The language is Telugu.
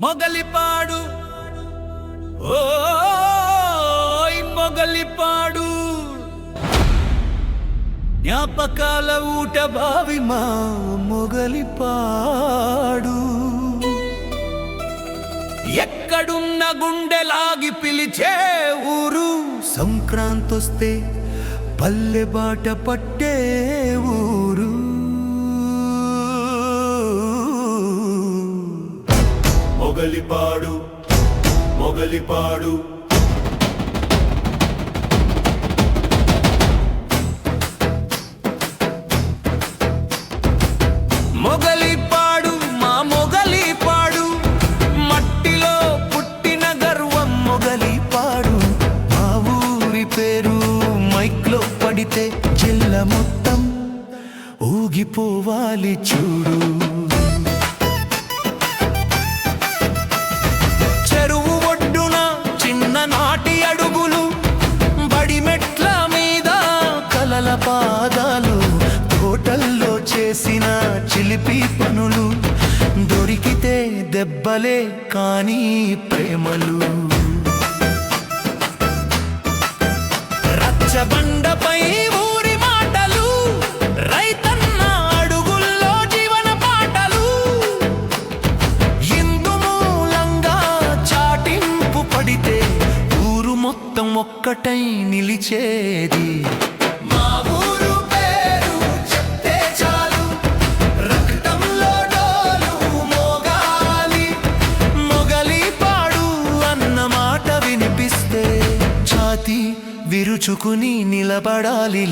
మొగలిపాడు. ఓయ్ మొగలిపాడు. జ్ఞాపకాల ఊట బావి మా మొగలిపాడు. ఎక్కడున్న గుండెలాగి పిలిచే ఊరు. సంక్రాంతొస్తే పల్లె బాట పట్టే ఊరు. మొగలిపాడు మొగలిపాడు మొగలిపాడు మా మొగలిపాడు మట్టిలో పుట్టిన గర్వం మొగలిపాడు మా ఊరి పేరు మైక్లో పడితే జిల్ల మొత్తం ఊగిపోవాలి చూడు. కలల పాదాలు తోటల్లో చేసిన చిలిపి పనులు దొరికితే దెబ్బలే కానీ ప్రేమలు. రచ్చబండపై ఊరి మాటలు రైతన్న అడుగుల్లో జీవన పాటలు. ఇందు మూలంగా చాటింపు పడితే ఊరు మొత్తం ఒక్కటై నిలిచేది. విరుచుకుని నిలబడాలి